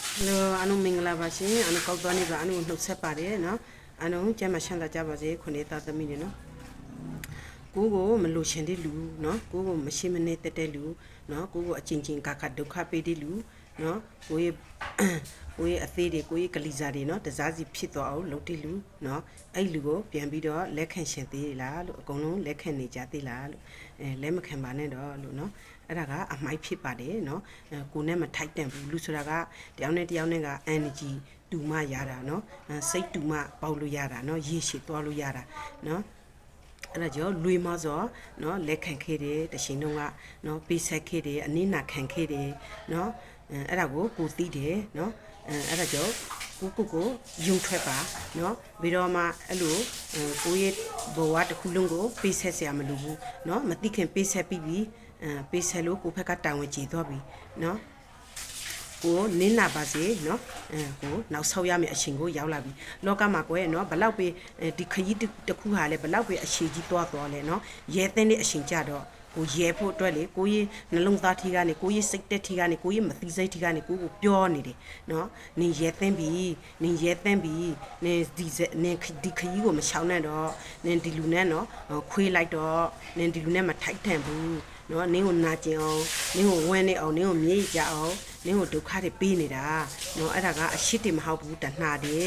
ဟယ်လိုအနုမင်္ဂလာပါရှင်အနုကောက်သွားနေပါအနုနှုတ်ဆက်ပါတယ်နော်အနုကျမ်းမချမ်းသာကြပါစေခုနေသားသမီးတွေနော်ကိုကိုမလို့ရှင်တဲ့လူနော်ကိုကိုမရှိမနေတက်တဲ့လူနော်ကိုကိုအချင်းချင်းကကဒုက္ခပေးတဲ့လူ နော်ကိုရဲ့ကိုရဲ့အသေးတွေကိုရဲ့ကလီစာတွေနော်တစားစီဖြစ်သွားအောင်လုပ်တဲ့လူနော်အဲ့လူကိုပြန်ပြီးတော့လက်ခံရှင်သေးလားလို့အကုန်လုံးလက်ခံနေကြသေးလားလို့အဲလက်မခံပါနဲ့တော့လို့နော်အဲ့ဒါကအမိုက်ဖြစ်ပါတယ်နော်အဲကိုနဲ့မထိုက်တန်ဘူးလူဆိုတာကတယောက်နဲ့တယောက်နဲ့က energy တူမရတာနော်အဲစိတ်တူမပေါက်လို့ရတာနော်ရေရှည်သွားလို့ရတာနော် အဲ့ဒါကြောင့်လွေမစောเนาะလက်ခံခဲ့တယ်တရှင်တို့ကเนาะပေးဆက်ခဲ့တယ်အနည်းနာခံခဲ့တယ်เนาะ အဲအဲ့ဒါကိုကိုသိတယ်เนาะအဲအဲ့ဒါကြောင့်ကိုကိုကိုယုံထွက်ပါเนาะပြီးတော့မှအဲ့လိုအဲကိုရဲ့ဘဝတစ်ခုလုံးကိုပေးဆက်เสียမလို့ဘူးเนาะမသိခင်ပေးဆက်ပြီးပြီအဲပေးဆက်လို့ကိုဖက်ကတာဝန်ကျေသွားပြီเนาะ ကိုနင်းနာပါစေเนาะအဲကိုနောက်ဆောက်ရမယ့်အချိန်ကိုရောက်လာပြီလောကမှာကွယ်เนาะဘလောက်ပဲဒီခရီးတစ်ခုဟာလဲဘလောက်ပဲအရှိကြီးတွားသွားလဲเนาะရဲသင်းတဲ့အချိန်ကြတော့ ကိုရဲဖို့အတွက်လေကိုကြီးနှလုံးသားထီကနေကိုကြီးစိတ်တက်ထီကနေကိုကြီးမသိစိတ်ထီကနေကိုကိုပြောနေတယ်နော်နင်ရဲသိမ့်ပြီနင်ရဲသိမ့်ပြီနင်ဒီနင်ဒီခကြီးကိုမချောင်းနဲ့တော့နင်ဒီလူနဲ့နော်ခွေးလိုက်တော့နင်ဒီလူနဲ့မထိုက်တန်ဘူးနော်နင်းကိုနာကျင်အောင်နင်းကိုဝမ်းနေအောင်နင်းကိုမြေ့ကြအောင်နင်းကိုဒုက္ခတွေပေးနေတာနော်အဲ့ဒါကအရှိတမဟုတ်ဘူးတဏှာတွေ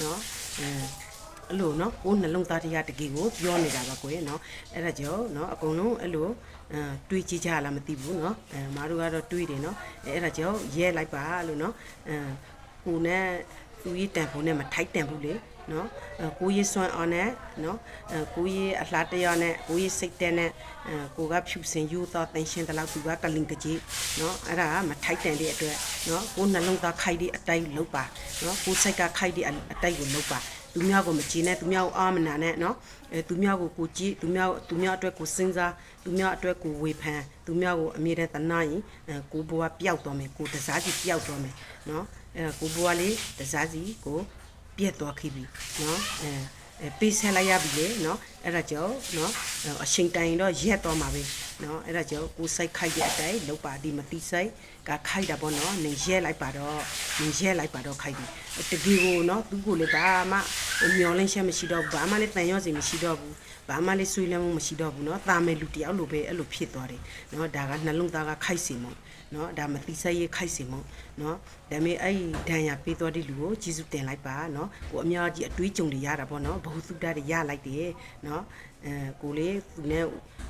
နော်အဲ အဲ့လိုနော်ကိုယ်နှလုံးသားတရားတကယ်ကိုပြောနေတာပါကိုယ်နော်အဲ့ဒါကြောင့်နော်အကုန်လုံးအဲ့လိုအဲတွေးကြည့်ကြလားမသိဘူးနော်အဲမားတို့ကတော့တွေးတယ်နော်အဲအဲ့ဒါကြောင့်ရဲလိုက်ပါလို့နော်အဲကိုနဲ့သူကြီးတန်ဖို့နဲ့မထိုက်တန်ဘူးလေနော်အဲကိုရေးစွမ်းအောင်နဲ့နော်အဲကိုရေးအလှတရားနဲ့ကိုရေးစိတ်တဲ့နဲ့အဲကိုကဖြူစင်ယူသောတန်ရှင်းတလောက်သူကကလင်ကကြီးနော်အဲ့ဒါကမထိုက်တန်တဲ့အတွက်နော်ကိုနှလုံးသားခိုက်တဲ့အတိုက်လုပ်ပါနော်ကိုစိတ်ကခိုက်တဲ့အတိုက်ကိုလုပ်ပါ သူများကိုမကြည်နဲ့သူများကိုအားမနာနဲ့နော်အဲသူများကိုကိုကြည်သူများသူများအတွက်ကိုစဉ်းစားသူများအတွက်ကိုဝေဖန်သူများကိုအမြဲတမ်းတနာရင်ကိုဘွားပျောက်သွားမယ်ကိုတစားစီပျောက်သွားမယ်နော်အဲကိုဘွားလေးတစားစီကိုပြက်သွားခဲ့ပြီနော်အဲပေးဆက်လိုက်ရပြီလေနော်အဲ့ဒါကြောင့်နော်အချိန်တိုင်တော့ရက်တော့မှာပဲနော်အဲ့ဒါကြောင့်ကိုစိုက်ခိုက်တဲ့အတိုင်းလောက်ပါဒီမတိစိုက်ကခိုက်တာပေါ့နော်နေရဲလိုက်ပါတော့နေရဲလိုက်ပါတော့ခိုက်ပြီတကယ်ကိုနော်သူ့ကိုလည်းဘာမှ မျောလင်းချက်မရှိတော့ဘူးဘာမှလည်းတန်ရော့စီမရှိတော့ဘူးဘာမှလည်းဆွေးလန်းမှုမရှိတော့ဘူးเนาะတာမယ်လူတယောက်လိုပဲအဲ့လိုဖြစ်သွားတယ်เนาะဒါကနှလုံးသားကခိုက်စီမို့เนาะဒါမတိစိတ်ရေးခိုက်စီမို့เนาะဒါပေမဲ့အဲ့ဒီဒဏ်ရာပေးသွားတဲ့လူကိုကျေးဇူးတင်လိုက်ပါเนาะကိုအများကြီးအတွေးကြုံတွေရတာပေါ့เนาะဘ ഹു သုတတွေရလိုက်တယ်เนาะအဲကိုလေးသူနဲ့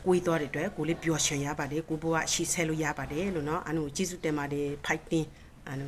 ကိုွေးသွားတဲ့အတွက်ကိုလေးပျော်ရွှင်ရပါတယ်ကိုဘဝရှိဆဲလို့ရပါတယ်လို့เนาะအနုကျေးဇူးတင်ပါတယ် fighting အနု